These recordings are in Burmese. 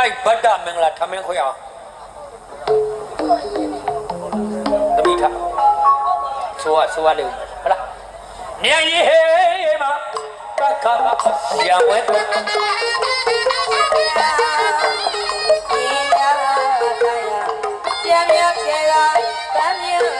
ကိုက်ဗတ္တမင်္ဂလာထမင်းခွေအောင်တမိထဆိုရဆိုရလေဦးဟလားမြန်ရီဟေးမကခါရံဝဲပြန်မြပြေလာတမ်းမြ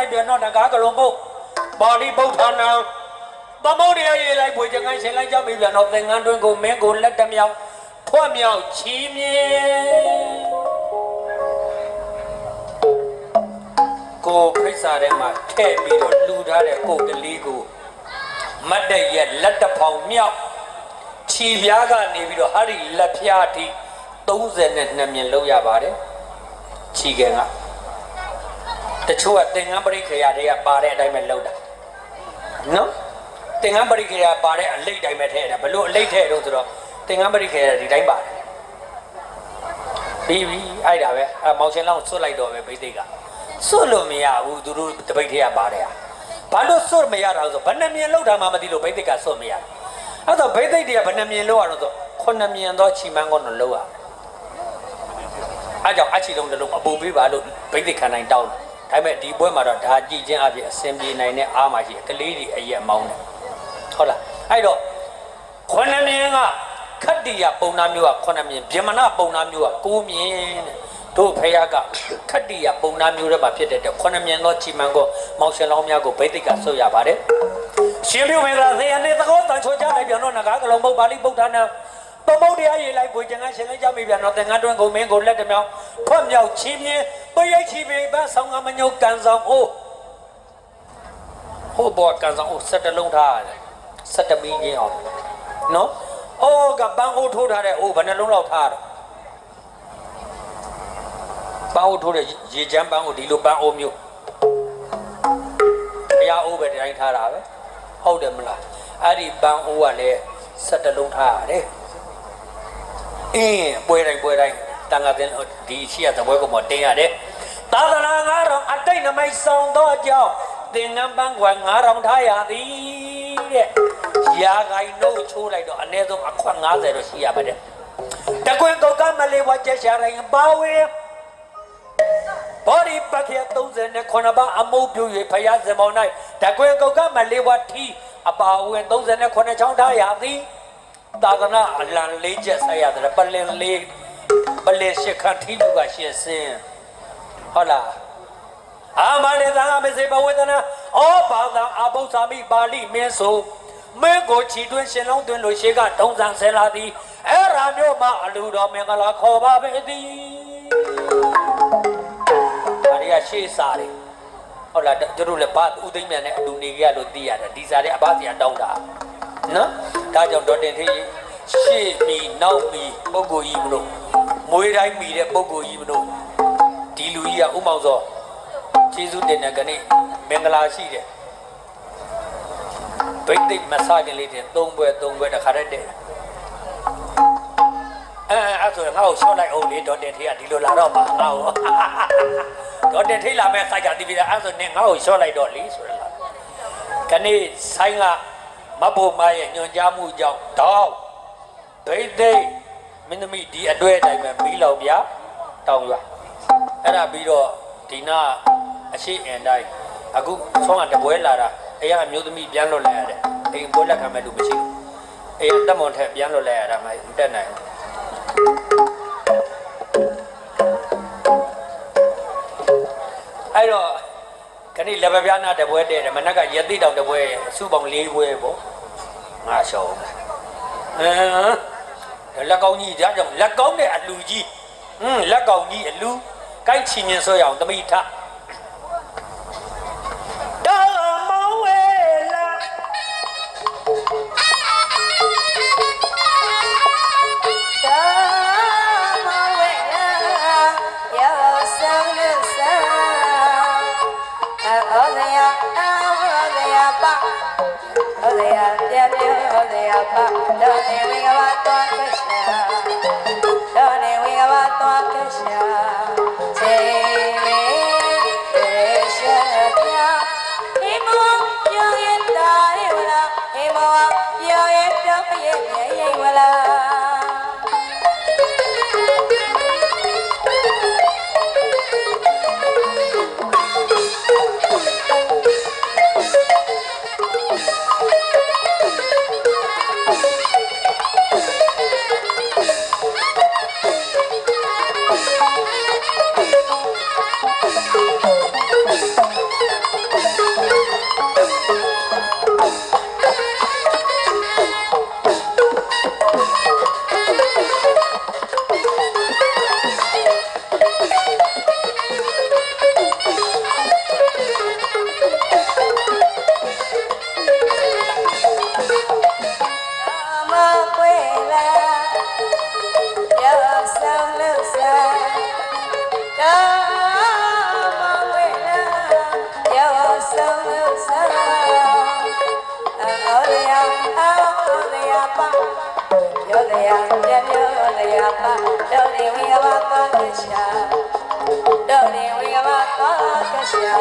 လိုက်ပြန်တော့ငကားကလုံးပုတ်ပါဠိဗုဒ္ဓနာသမုဒ္ဒရာရေးလိုက်ပွေချင်ကိုင်းရှင်လိုက်ကြပြီပြန်တော့သင်္ကန်းတွင်ကိုမင်းကိုလက်တမြောင်ထွက်မြောက်ချီးမြှင့်ကိုဖိတ်စာထဲမှာထည့်ပြီးတော့လှူထားတဲ့ကိုကလေးကိုမတ်တဲ့ရဲ့လက်တဖောင်မြောက်ခြီပြားကနေပြီးတော့ဟာဒီလက်ဖျားအထိ32မြင်လောက်ရပါတယ်ခြီကန်က တချို့ကသင်္ကန်းပရိခေယတွေကပါတဲ့အတိုင်းပဲလောက်တာနော်သင်္ကန်းပရိခေယပါတဲ့အလိတ်တိုင်းပဲထည့်တယ်ဘလို့အလိတ်ထည့်တော့ဆိုတော့သင်္ကန်းပရိခေယဒီတိုင်းပါတယ်ပြီးပြီအဲ့ဒါပဲအဲမောင်ရှင်လောင်းဆွတ်လိုက်တော့ပဲဘိသိက်ကဆွတ်လို့မရဘူးသူတို့တပိတ်ထဲကပါတယ်ဟာဘာလို့ဆွတ်မရတာလဲဆိုဘယ်နှမြင်လောက်တာမှမသိလို့ဘိသိက်ကဆွတ်မရဘူးအဲ့တော့ဘိသိက်တွေကဘယ်နှမြင်လောက်ရတော့ဆိုခုနှစ်မြင်သောချီမန်းကောတော့လောက်ရအဲ့ကြောင့်အချီလုံးတစ်လုံးအပူပေးပါလို့ဘိသိက်ခံနိုင်တောင်းတယ် ဒါပေမဲ့ဒီပွဲမှာတော့ဒါကြည်ချင်းအပြင်အစင်ပြေနိုင်တဲ့အားမရှိကလေးတွေအရက်မောင်းတယ်ဟုတ်လားအဲ့တော့ခုနှစ်မြင်ကခတ္တိယပုံနာမျိုးကခုနှစ်မြင်ဗြဟ္မဏပုံနာမျိုးကကိုးမြင်တဲ့တို့ဖယားကခတ္တိယပုံနာမျိုးတွေမှာဖြစ်တဲ့ခုနှစ်မြင်သောချီမန်ကိုမောင်ရှင်လောင်းများကိုဗိသိက်ကဆွတ်ရပါတယ်ရှင်ပြုမင်္ဂလာသေယနေသကောတန်ချိုကြလိုက်ပြန်တော့ငကားကလုံးပုတ်ပါဠိပုတ်ဌာန သမုဒ္ဒရာရေးလိုက်ပွေချင်ကရှင်လိုက်ကြမိပြန်တော့သင်္ကန်းတွင်ကုန်မင်းကိုလက်တမြောင်ဖွက်မြောက်ချင်းမြင်းပရိတ်ချီပေပန်းဆောင်ကမညုတ်ကန်ဆောင်အိုးဟိုဘောကန်ဆောင်အိုးဆက်တလုံးထားရတယ်ဆက်တမီးချင်းအောင်နော်အိုးကပန်းအိုးထိုးထားတဲ့အိုးဘယ်နှလုံးလောက်ထားတော့ပန်းအိုးထိုးတဲ့ရေချမ်းပန်းအိုးဒီလိုပန်းအိုးမျိုးဘုရားအိုးပဲဒီတိုင်းထားတာပဲဟုတ်တယ်မလားအဲ့ဒီပန်းအိုးကလည်းဆက်တလုံးထားရတယ် အင်းပွဲတိုင်းပွဲတိုင်းတန်ခါတဲ့ဒီရှိရသပွဲကမတင်ရတယ်သာသနာငါတော်အတိတ်နမိတ်ဆောင်သောကြောင့်သင်္ကန်းပန်းကွယ်ငါတော်ထားရသည်တဲ့ရာဂိုင်နှုတ်ချိုးလိုက်တော့အနည်းဆုံးအခွက်90တော့ရှိရပါတယ်တကွင်ကောက်ကမလေးဝချက်ရှာတိုင်းပါဝေဘောဒီပခေ39ပါအမုတ်ပြူ၍ဖယားစမောင်း၌တကွင်ကောက်ကမလေးဝထီအပါဝင်39ချောင်းထားရသည် သာသနာအလံလေးချက်ဆက်ရတယ်ပလင်လေးပလင်ရှစ်ခန့်ထီးလူကရှင်းစင်းဟုတ်လားအာမနေသံဃမေစေဘဝေဒနာဩဘာသာအဘုဇာမိပါဠိမင်းဆိုမင်းကိုချီတွင်းရှင်လုံးတွင်လို့ရှေကတုံးဆန်ဆဲလာသည်အဲ့ရာမျိုးမှအလူတော်မင်္ဂလာခေါ်ပါပဲသည်ဒါရီကရှေးစားတယ်ဟုတ်လားတို့တို့လည်းဘာဥသိမ့်မြန်နဲ့အလူနေကြရလို့သိရတယ်ဒီစားတဲ့အဘစီကတောင်းတာ နော်ဒါကြောင့်ဒေါ်တင်ထေးရှေ့မီနောက်မီပုဂ္ဂိုလ်ကြီးမလို့မွေးတိုင်းမီတဲ့ပုဂ္ဂိုလ်ကြီးမလို့ဒီလူကြီးကဥမောင်စောကျေးဇူးတင်တဲ့ကနေ့မင်္ဂလာရှိတယ်ဗိတ်သိက်မဆာကလေးတင်သုံးဘွဲသုံးဘွဲတစ်ခါတည်းတဲ့အဲအဲ့ဆိုရင်ငါ့ကိုရှော့လိုက်အောင်လေဒေါ်တင်ထေးကဒီလိုလာတော့ပါငါ့ကိုဒေါ်တင်ထေးလာမဲ့စိုက်ကတီးပြီးတာအဲ့ဆိုနေငါ့ကိုရှော့လိုက်တော့လေဆိုရလားကနေ့ဆိုင်က မဘိုမရဲ့ညွန်ကြားမှုကြောင့်တောင်းဗိတ်သိက်မင်းသမီးဒီအတွဲအတိုင်းပဲပြီးလောက်ဗျာတောင်းရွာအဲ့ဒါပြီးတော့ဒီနာအရှိအန်တိုင်းအခုဆောင်းကတပွဲလာတာအဲ့ရအမျိုးသမီးပြန်လွတ်လိုက်ရတယ်အိမ်ပွဲလက်ခံမဲ့လူမရှိဘူးအဲ့ရတက်မွန်ထက်ပြန်လွတ်လိုက်ရတာမှမတက်နိုင်ဘူးအဲ့တော့ ခဏလက်ပပြားနာတပွဲတဲ့တယ်မနက်ကရတိတောင်တပွဲအစုပေါင်း၄ပွဲပေါ့ငါရှောင်းအင်းလက်ကောင်းကြီးဒါကြောင့်လက်ကောင်းတဲ့အလူကြီးဟင်းလက်ကောင်းကြီးအလူကိုက်ချင်ရင်ဆိုရအောင်တမိထ အော်လေယာပါတော့ အော်လေယာပါရောလေယာပြပြလေယာပါတော့နေဝေဘာပါကရှာတော့နေဝေဘာပါကရှာ